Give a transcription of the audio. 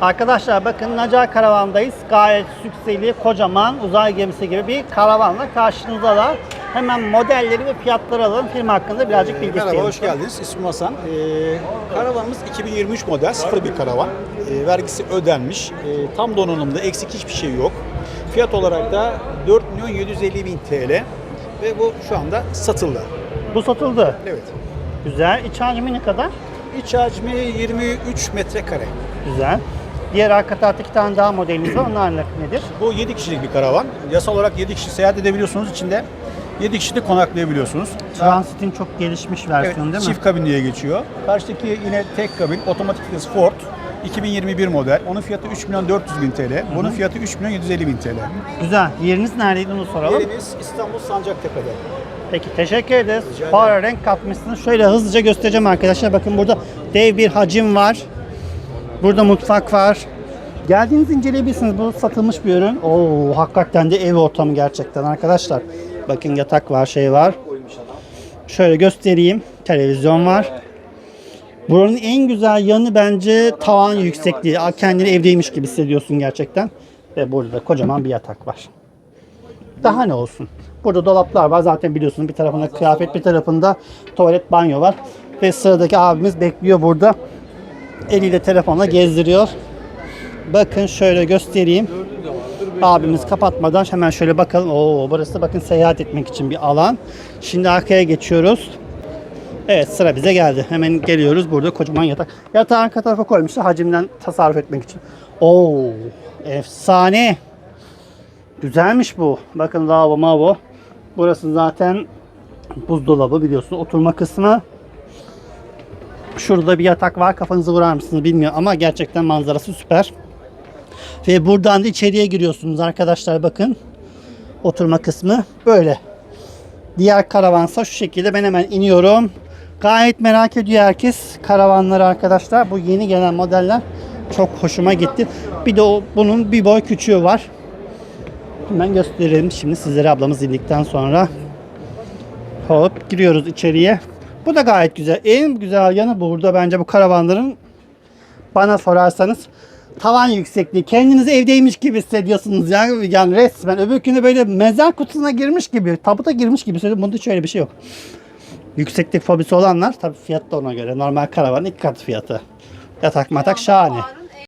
Arkadaşlar bakın Nacar Karavan'dayız. Gayet sükseli, kocaman, uzay gemisi gibi bir karavanla karşınızda da hemen modelleri ve fiyatları alalım. Firma hakkında birazcık bilgi Merhaba, isteyelim. hoş geldiniz. İsmim Hasan. Ee, karavanımız 2023 model, sıfır bir karavan. Ee, vergisi ödenmiş. Ee, tam donanımda, eksik hiçbir şey yok. Fiyat olarak da 4 milyon 750 bin TL. Ve bu şu anda satıldı. Bu satıldı. Evet. Güzel. İç hacmi ne kadar? İç hacmi 23 metrekare. Güzel. Diğer arka tarafta iki tane daha modelimiz var. Onlar nedir? Bu 7 kişilik bir karavan. Yasal olarak 7 kişi seyahat edebiliyorsunuz. İçinde 7 kişi de konaklayabiliyorsunuz. Transitin çok gelişmiş Evet, versiyonu değil mi? çift kabin diye geçiyor. Karşıdaki yine tek kabin, otomatik Ford. 2021 model. Onun fiyatı 3 milyon 400 bin TL. Bunun fiyatı 3 milyon 750 bin TL. Güzel. Yeriniz neredeydi onu soralım. Yerimiz İstanbul Sancaktepe'de. Peki teşekkür ederiz. Para renk katmışsınız. Şöyle hızlıca göstereceğim arkadaşlar. Bakın burada dev bir hacim var. Burada mutfak var. Geldiğiniz inceleyebilirsiniz. Bu satılmış bir ürün. Oo, hakikaten de ev ortamı gerçekten arkadaşlar. Bakın yatak var, şey var. Şöyle göstereyim. Televizyon var. Buranın en güzel yanı bence tavan yüksekliği. Kendini evdeymiş gibi hissediyorsun gerçekten. Ve burada da kocaman bir yatak var. Daha ne olsun? Burada dolaplar var zaten biliyorsunuz. Bir tarafında kıyafet, bir tarafında tuvalet, banyo var. Ve sıradaki abimiz bekliyor burada. Eliyle telefonla gezdiriyor. Bakın şöyle göstereyim. Abimiz kapatmadan hemen şöyle bakalım. Oo burası da bakın seyahat etmek için bir alan. Şimdi arkaya geçiyoruz. Evet sıra bize geldi. Hemen geliyoruz. Burada kocaman yatak. Yatağı arka tarafa koymuşlar hacimden tasarruf etmek için. Oo efsane. Güzelmiş bu. Bakın lavabo mavo. Burası zaten buzdolabı biliyorsun. Oturma kısmı. Şurada bir yatak var. Kafanızı vurar mısınız bilmiyorum ama gerçekten manzarası süper. Ve buradan da içeriye giriyorsunuz arkadaşlar bakın. Oturma kısmı böyle. Diğer karavansa şu şekilde ben hemen iniyorum. Gayet merak ediyor herkes karavanları arkadaşlar. Bu yeni gelen modeller çok hoşuma gitti. Bir de o, bunun bir boy küçüğü var. Hemen gösterelim şimdi sizlere ablamız indikten sonra. Hop giriyoruz içeriye. Bu da gayet güzel. En güzel yanı burada bence bu karavanların bana sorarsanız tavan yüksekliği. Kendinizi evdeymiş gibi hissediyorsunuz ya. Yani resmen öbürkünde böyle mezar kutusuna girmiş gibi, tabuta girmiş gibi hissediyorum. Bunda şöyle bir şey yok. Yükseklik fobisi olanlar tabii fiyat da ona göre. Normal karavan iki kat fiyatı. Yatak matak şahane.